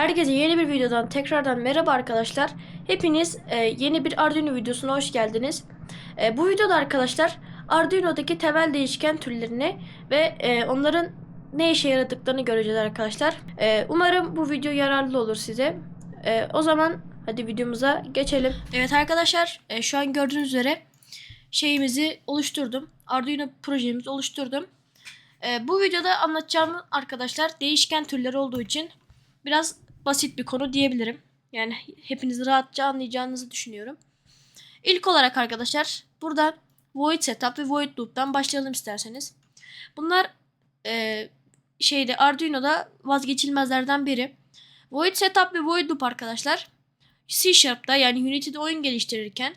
Herkese yeni bir videodan tekrardan merhaba arkadaşlar. Hepiniz e, yeni bir Arduino videosuna hoş geldiniz. E, bu videoda arkadaşlar Arduino'daki temel değişken türlerini ve e, onların ne işe yaradıklarını göreceğiz arkadaşlar. E, umarım bu video yararlı olur size. E, o zaman hadi videomuza geçelim. Evet arkadaşlar e, şu an gördüğünüz üzere şeyimizi oluşturdum. Arduino projemizi oluşturdum. E, bu videoda anlatacağım arkadaşlar değişken türler olduğu için biraz basit bir konu diyebilirim. Yani hepiniz rahatça anlayacağınızı düşünüyorum. İlk olarak arkadaşlar buradan void setup ve void loop'tan başlayalım isterseniz. Bunlar e, şeyde Arduino'da vazgeçilmezlerden biri. Void setup ve void loop arkadaşlar C Sharp'ta yani Unity'de oyun geliştirirken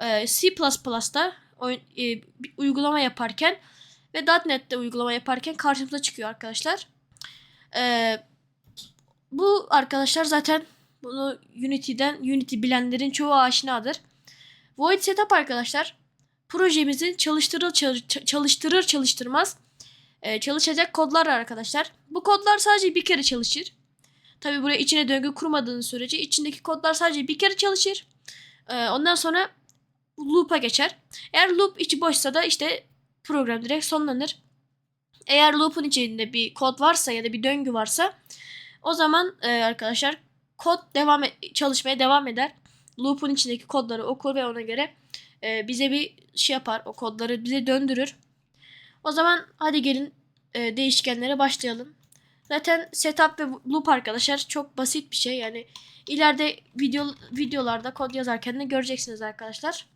e, C++'da oyun, e, uygulama yaparken ve .NET'te uygulama yaparken karşımıza çıkıyor arkadaşlar. Eee bu arkadaşlar zaten bunu Unity'den Unity bilenlerin çoğu aşinadır. Void Setup arkadaşlar projemizin çalıştırır çalıştırır çalıştırmaz e, çalışacak kodlar arkadaşlar. Bu kodlar sadece bir kere çalışır. Tabi buraya içine döngü kurmadığınız sürece içindeki kodlar sadece bir kere çalışır. E, ondan sonra loop'a geçer. Eğer loop içi boşsa da işte program direkt sonlanır. Eğer loop'un içinde bir kod varsa ya da bir döngü varsa o zaman e, arkadaşlar kod devam et, çalışmaya devam eder. Loop'un içindeki kodları okur ve ona göre e, bize bir şey yapar. O kodları bize döndürür. O zaman hadi gelin e, değişkenlere başlayalım. Zaten setup ve loop arkadaşlar çok basit bir şey. Yani ileride video videolarda kod yazarken de göreceksiniz arkadaşlar.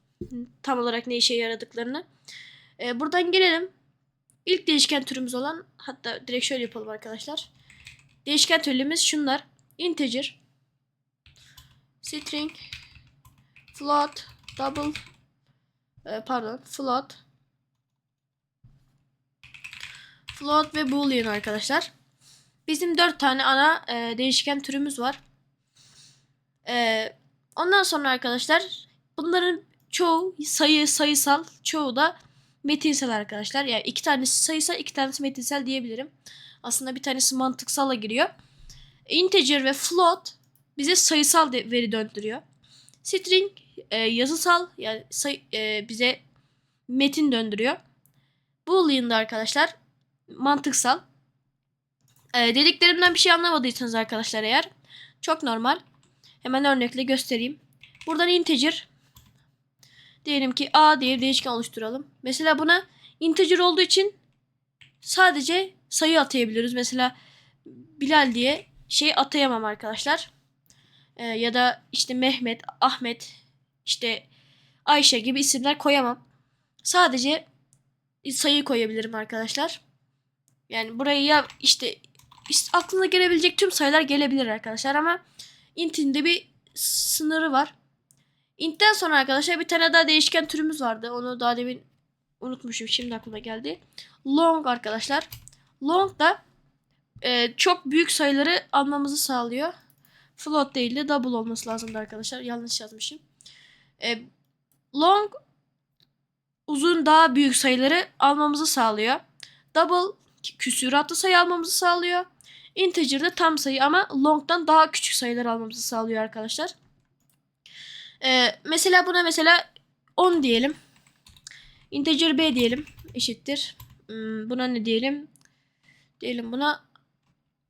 Tam olarak ne işe yaradıklarını. E, buradan gelelim. İlk değişken türümüz olan hatta direkt şöyle yapalım arkadaşlar. Değişken türlerimiz şunlar. Integer, string, float, double, e, pardon, float, float ve boolean arkadaşlar. Bizim dört tane ana e, değişken türümüz var. E, ondan sonra arkadaşlar bunların çoğu sayı sayısal, çoğu da metinsel arkadaşlar. Yani iki tanesi sayısal, iki tanesi metinsel diyebilirim. Aslında bir tanesi mantıksala giriyor. Integer ve float bize sayısal veri döndürüyor. String e, yazısal yani say, e, bize metin döndürüyor. Boolean da arkadaşlar mantıksal. E, dediklerimden bir şey anlamadıysanız arkadaşlar eğer çok normal. Hemen örnekle göstereyim. Buradan integer diyelim ki a diye bir değişken oluşturalım. Mesela buna integer olduğu için sadece sayı atayabiliyoruz. Mesela Bilal diye şey atayamam arkadaşlar. Ee, ya da işte Mehmet, Ahmet, işte Ayşe gibi isimler koyamam. Sadece sayı koyabilirim arkadaşlar. Yani buraya ya işte, işte aklına gelebilecek tüm sayılar gelebilir arkadaşlar ama int'in de bir sınırı var. Int'ten sonra arkadaşlar bir tane daha değişken türümüz vardı. Onu daha demin unutmuşum. Şimdi aklıma geldi. Long arkadaşlar. Long da e, çok büyük sayıları almamızı sağlıyor. Float değil de double olması lazımdı arkadaşlar. Yanlış yazmışım. E, long uzun daha büyük sayıları almamızı sağlıyor. Double küsuratlı sayı almamızı sağlıyor. Integer de tam sayı ama long'dan daha küçük sayılar almamızı sağlıyor arkadaşlar. Ee, mesela buna mesela 10 diyelim. Integer b diyelim eşittir. Hmm, buna ne diyelim? Diyelim buna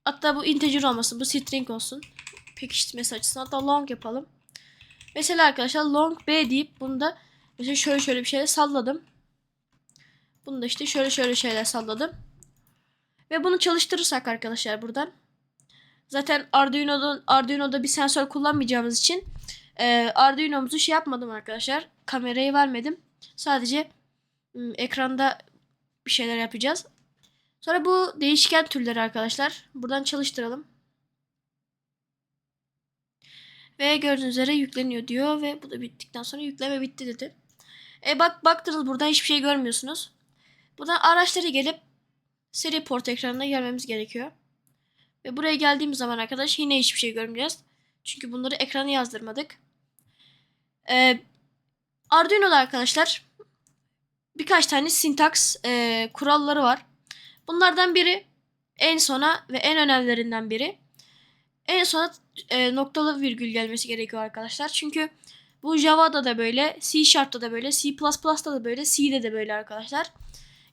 hatta bu integer olmasın bu string olsun. Pekiştirmesi açısından hatta long yapalım. Mesela arkadaşlar long b deyip bunu da mesela şöyle şöyle bir şeyler salladım. Bunu da işte şöyle şöyle şeyler salladım. Ve bunu çalıştırırsak arkadaşlar buradan. Zaten Arduino'da, Arduino'da bir sensör kullanmayacağımız için e, Arduino'muzu şey yapmadım arkadaşlar. Kamerayı vermedim. Sadece ım, ekranda bir şeyler yapacağız. Sonra bu değişken türleri arkadaşlar. Buradan çalıştıralım. Ve gördüğünüz üzere yükleniyor diyor ve bu da bittikten sonra yükleme bitti dedi. E bak baktınız buradan hiçbir şey görmüyorsunuz. Buradan araçları gelip seri port ekranına gelmemiz gerekiyor. Ve buraya geldiğimiz zaman arkadaş yine hiçbir şey görmeyeceğiz. Çünkü bunları ekrana yazdırmadık. Ee, Arduino'da arkadaşlar birkaç tane sintaks e, kuralları var. Bunlardan biri en sona ve en önemlilerinden biri en sona e, noktalı virgül gelmesi gerekiyor arkadaşlar. Çünkü bu Java'da da böyle, C Sharp'ta da böyle, C++'da da böyle, C'de de böyle arkadaşlar.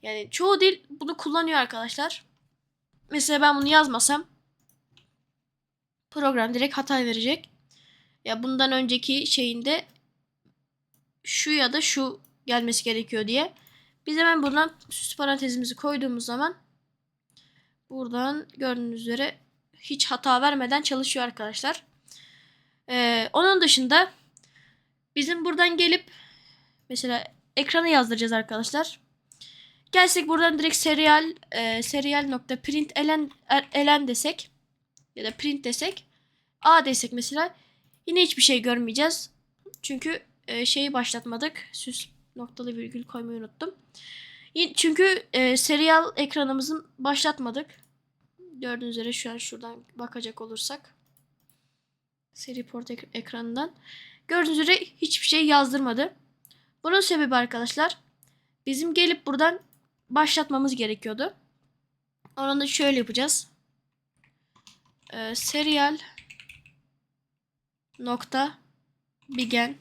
Yani çoğu dil bunu kullanıyor arkadaşlar. Mesela ben bunu yazmasam program direkt hata verecek. Ya bundan önceki şeyinde şu ya da şu gelmesi gerekiyor diye. Biz hemen buradan süs parantezimizi koyduğumuz zaman buradan gördüğünüz üzere hiç hata vermeden çalışıyor arkadaşlar. Ee, onun dışında bizim buradan gelip mesela ekrana yazdıracağız arkadaşlar. Gelsek buradan direkt serial e, serial nokta print elen er- elen desek ya da print desek a desek mesela yine hiçbir şey görmeyeceğiz. Çünkü e, şeyi başlatmadık. Süs noktalı virgül koymayı unuttum. Çünkü e, serial ekranımızın başlatmadık. Gördüğünüz üzere şu an şuradan bakacak olursak. Seri port ek- ekranından. Gördüğünüz üzere hiçbir şey yazdırmadı. Bunun sebebi arkadaşlar bizim gelip buradan başlatmamız gerekiyordu. Onu da şöyle yapacağız. Ee, serial nokta begin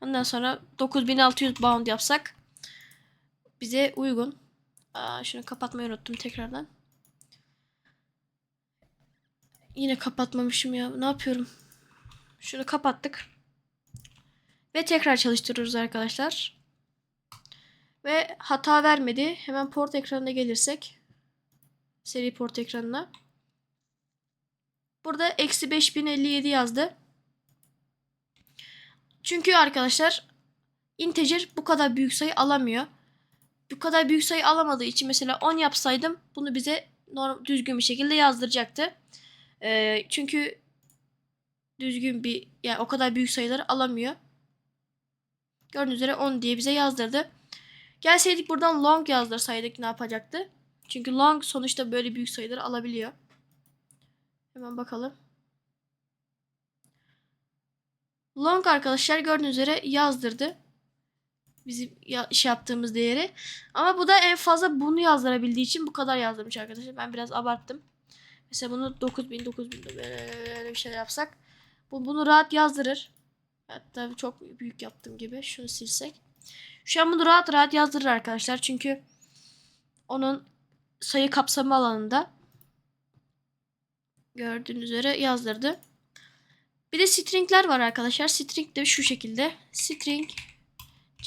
Ondan sonra 9600 bound yapsak bize uygun. Aa, şunu kapatmayı unuttum tekrardan. Yine kapatmamışım ya. Ne yapıyorum? Şunu kapattık. Ve tekrar çalıştırıyoruz arkadaşlar. Ve hata vermedi. Hemen port ekranına gelirsek. Seri port ekranına. Burada eksi 5057 yazdı. Çünkü arkadaşlar integer bu kadar büyük sayı alamıyor. Bu kadar büyük sayı alamadığı için mesela 10 yapsaydım bunu bize norm, düzgün bir şekilde yazdıracaktı. Ee, çünkü düzgün bir yani o kadar büyük sayıları alamıyor. Gördüğünüz üzere 10 diye bize yazdırdı. Gelseydik buradan long yazdırsaydık ne yapacaktı? Çünkü long sonuçta böyle büyük sayıları alabiliyor. Hemen bakalım. Long arkadaşlar gördüğünüz üzere yazdırdı. Bizim ya, iş yaptığımız değeri. Ama bu da en fazla bunu yazdırabildiği için bu kadar yazdırmış arkadaşlar. Ben biraz abarttım. Mesela bunu 9000 9000 böyle bir şeyler yapsak. Bu bunu rahat yazdırır. Hatta çok büyük yaptığım gibi. Şunu silsek. Şu an bunu rahat rahat yazdırır arkadaşlar. Çünkü onun sayı kapsamı alanında gördüğünüz üzere yazdırdı. Bir de stringler var arkadaşlar. String de şu şekilde. String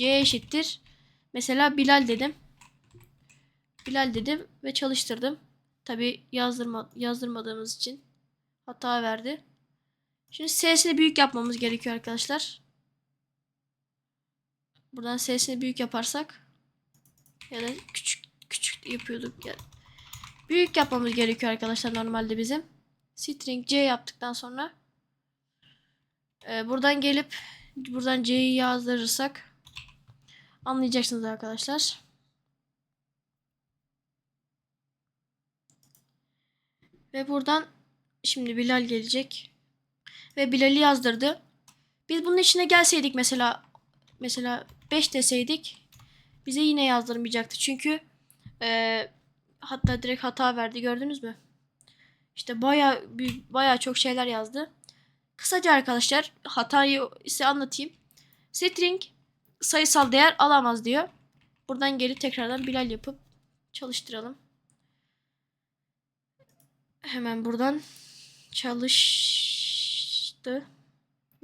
c eşittir. Mesela Bilal dedim. Bilal dedim ve çalıştırdım. Tabi yazdırma, yazdırmadığımız için hata verdi. Şimdi sesini büyük yapmamız gerekiyor arkadaşlar. Buradan sesini büyük yaparsak ya da küçük küçük yapıyorduk ya. Büyük yapmamız gerekiyor arkadaşlar normalde bizim. String c yaptıktan sonra ee, buradan gelip buradan C'yi yazdırırsak anlayacaksınız arkadaşlar. Ve buradan şimdi Bilal gelecek. Ve Bilal'i yazdırdı. Biz bunun içine gelseydik mesela mesela 5 deseydik bize yine yazdırmayacaktı. Çünkü e, hatta direkt hata verdi gördünüz mü? İşte baya baya çok şeyler yazdı. Kısaca arkadaşlar hatayı size anlatayım. String sayısal değer alamaz diyor. Buradan geri tekrardan Bilal yapıp çalıştıralım. Hemen buradan çalıştı.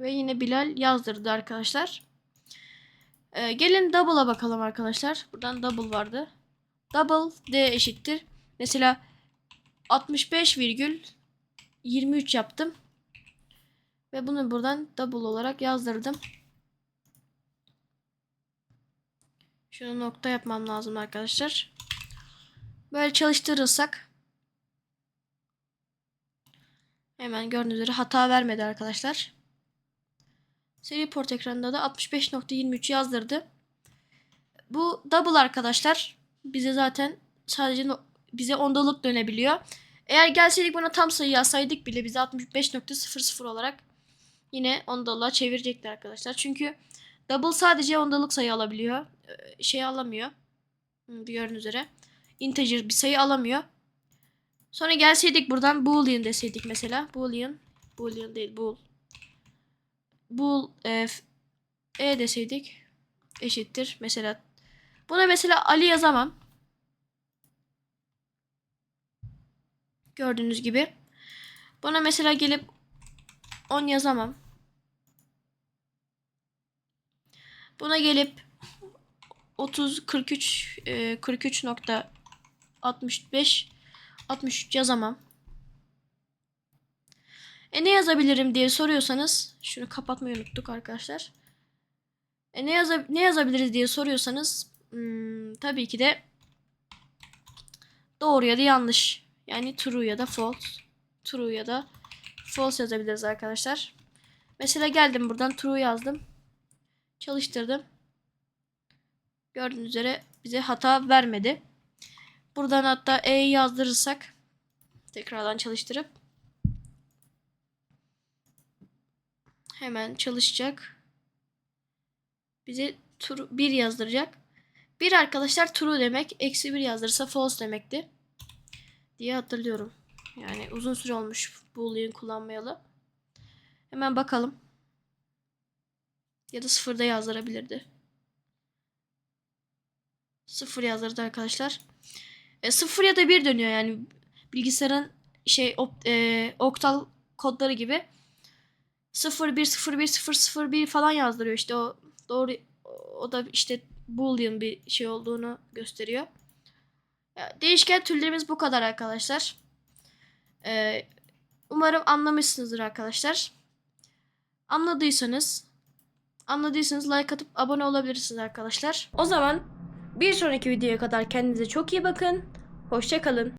Ve yine Bilal yazdırdı arkadaşlar. Ee, gelin double'a bakalım arkadaşlar. Buradan double vardı. Double d eşittir. Mesela 65,23 yaptım. Ve bunu buradan double olarak yazdırdım. Şunu nokta yapmam lazım arkadaşlar. Böyle çalıştırırsak hemen gördüğünüz üzere hata vermedi arkadaşlar. Seri port ekranında da 65.23 yazdırdı. Bu double arkadaşlar bize zaten sadece no bize ondalık dönebiliyor. Eğer gelseydik buna tam sayı yazsaydık bile bize 65.00 olarak yine ondalığa çevirecekti arkadaşlar. Çünkü double sadece ondalık sayı alabiliyor. Şey alamıyor. Gördüğünüz üzere. Integer bir sayı alamıyor. Sonra gelseydik buradan boolean deseydik mesela. Boolean. Boolean değil bool. Bool e, e deseydik eşittir. Mesela buna mesela Ali yazamam. Gördüğünüz gibi. Buna mesela gelip 10 yazamam. Buna gelip 30 43 e, 43.65 63 yazamam. E ne yazabilirim diye soruyorsanız şunu kapatmayı unuttuk arkadaşlar. E ne, yaza, ne yazabiliriz diye soruyorsanız hmm, tabii ki de doğru ya da yanlış. Yani true ya da false. True ya da false yazabiliriz arkadaşlar. Mesela geldim buradan true yazdım. Çalıştırdım. Gördüğünüz üzere bize hata vermedi. Buradan hatta E'yi yazdırırsak tekrardan çalıştırıp hemen çalışacak. Bize true 1 yazdıracak. 1 arkadaşlar true demek. Eksi 1 yazdırırsa false demekti. Diye hatırlıyorum. Yani uzun süre olmuş boolean kullanmayalı. Hemen bakalım. Ya da sıfırda yazdırabilirdi. Sıfır yazdırdı arkadaşlar. E, sıfır ya da bir dönüyor yani bilgisayarın şey e, oktal kodları gibi. 0 1 0 1 0 0 1 falan yazdırıyor işte o doğru o da işte boolean bir şey olduğunu gösteriyor. Değişken türlerimiz bu kadar arkadaşlar. Ee, umarım anlamışsınızdır arkadaşlar. Anladıysanız anladıysanız like atıp abone olabilirsiniz arkadaşlar. O zaman bir sonraki videoya kadar kendinize çok iyi bakın. Hoşçakalın.